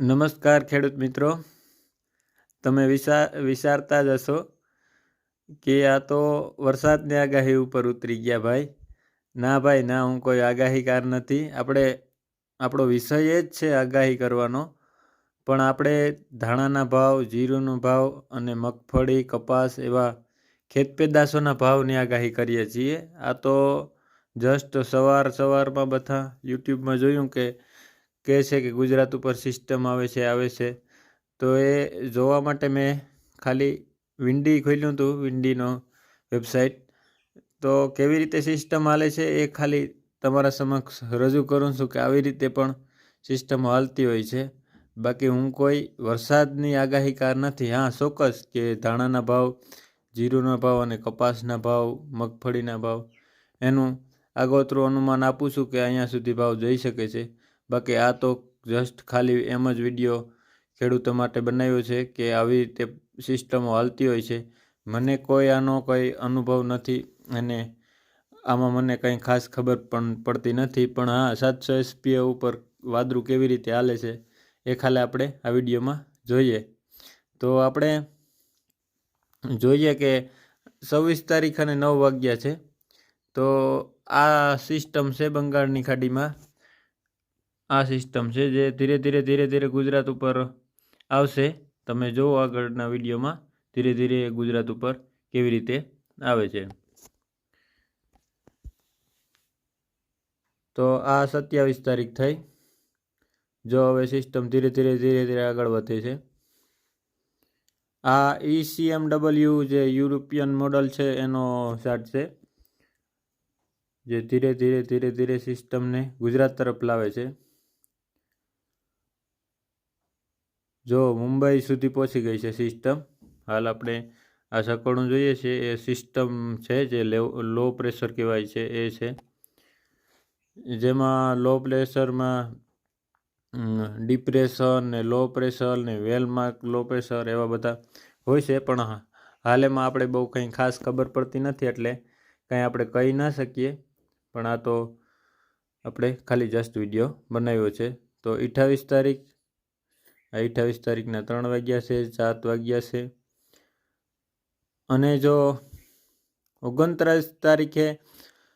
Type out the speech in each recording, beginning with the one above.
નમસ્કાર ખેડૂત મિત્રો. તમે વિચાર વિચારતા જ હશો કે આ તો વરસાદની આગાહી ઉપર ઉતરી ગયા ભાઈ. ના ભાઈ, ના, હું કોઈ આગાહીકાર નથી. આપણે, આપણો વિષય જ છે આગાહી કરવાનો. પણ આપણે ધાણાના ભાવ, જીરુનો ભાવ અને મગફળી, કપાસ એવા ખેત પેદાશોના ભાવની આગાહી કરીએ છીએ. આ તો જસ્ટ સવાર સવારમાં બધા યુટ્યુબમાં જોયું કે કહે છે કે ગુજરાત ઉપર સિસ્ટમ આવે છે આવે છે. તો એ જોવા માટે મેં ખાલી વિંડી ખોલ્યું હતું, વિંડીનો વેબસાઇટ તો કેવી રીતે સિસ્ટમ હાલે છે એ ખાલી તમારા સમક્ષ રજૂ કરું છું કે આવી રીતે પણ સિસ્ટમ હાલતી હોય છે. બાકી હું કોઈ વરસાદની આગાહીકાર નથી. હા, ચોક્કસ કે ધાણાના ભાવ, જીરુના ભાવ અને કપાસના ભાવ, મગફળીના ભાવ, એનું આગોતરું અનુમાન આપું છું કે અહીંયા સુધી ભાવ જઈ શકે છે. બાકી આ તો જસ્ટ ખાલી એમ જ વીડિયો ખેડૂતો માટે બનાવ્યો છે કે આવી રીતે સિસ્ટમો હાલતી હોય છે. મને કોઈ આનો કોઈ અનુભવ નથી અને આમાં મને કંઈ ખાસ ખબર પણ પડતી નથી. પણ હા, સાતસો એસપીએ ઉપર વાદળું કેવી રીતે હાલે છે એ ખાલી આપણે આ વિડીયોમાં જોઈએ. તો આપણે જોઈએ કે છવ્વીસ તારીખ અને નવ વાગ્યા છે. તો આ સિસ્ટમ છે બંગાળની ખાડીમાં. આ સિસ્ટમ છે જે ધીરે ધીરે ધીરે ધીરે ગુજરાત ઉપર આવશે તમે જુઓ આગળના વિડીયોમાં ધીરે ધીરે ગુજરાત ઉપર કેવી રીતે આવે છે તો આ સત્યાવીસ તારીખ થઈ જો હવે સિસ્ટમ ધીરે ધીરે ધીરે ધીરે આગળ વધે છે આ ઈસીએમડબલ્યુ જે યુરોપિયન મોડલ છે એનો ચાર્ટ છે જે ધીરે ધીરે ધીરે ધીરે સિસ્ટમને ગુજરાત તરફ લાવે છે જો મુંબઈ સુધી પહોંચી ગઈ છે સિસ્ટમ હાલ આપણે આ સકળું જોઈએ છીએ એ સિસ્ટમ છે જે લો પ્રેશર કહેવાય છે, એ છે. જેમાં લો પ્રેશરમાં ડિપ્રેશન ને લો પ્રેશર ને વેલમાર્ક લો પ્રેશર એવા બધા હોય છે, પણ હાલ એમાં આપણે બહુ કંઈ ખાસ ખબર પડતી નથી, એટલે કંઈ આપણે કહી ના શકીએ. પણ આ તો આપણે ખાલી જસ્ટ વીડિયો બનાવ્યો છે. તો અઠ્ઠાવીસ તારીખ અઠ્ઠાવીસ તારીખના ત્રણ વાગ્યા છે, સાત વાગ્યા છે. અને જો ઓગણત્રીસ તારીખે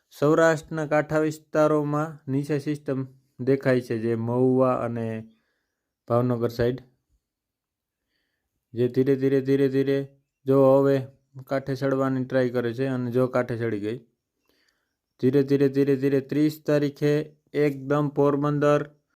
સૌરાષ્ટ્રના કાંઠા વિસ્તારોમાં નીચે સિસ્ટમ દેખાય છે, જે મહુવા અને ભાવનગર સાઈડ જે ધીરે ધીરે ધીરે ધીરે જો હવે કાંઠે ચડવાની ટ્રાય કરે છે અને જો કાંઠે ચડી ગઈ. ધીરે ધીરે ધીરે ધીરે ત્રીસ તારીખે એકદમ પોરબંદર